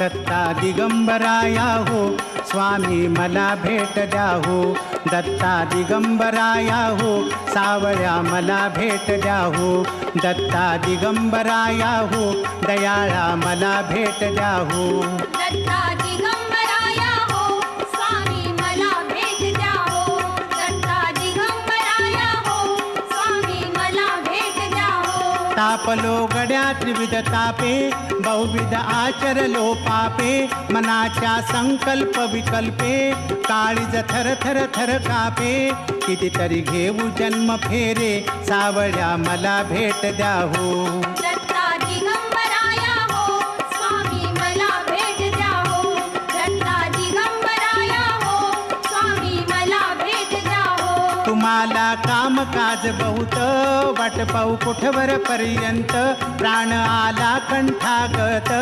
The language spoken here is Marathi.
दत्ता दिगंबराया हो स्वामी मला भेट द्या हो. दत्ता दिगंबराया हो सावळ्या मला भेट द्या हो. दत्ता दिगंबराया हो दयाळा मला भेट द्या हो. दत्ता दिगंबर हो, तापलो गड्या त्रिविध तापे बहुविध आचरलो पापे मनाच्या संकल्प विकल्पे काळीज थर थर थर कापे. कितीतरी घेऊ जन्म फेरे सावळ्या मला भेट द्या हो. तुम्हाला तुम्हाला कामकाज बहुत वाट पाहू कुठवर पर्यंत? प्राण आला कंठागत.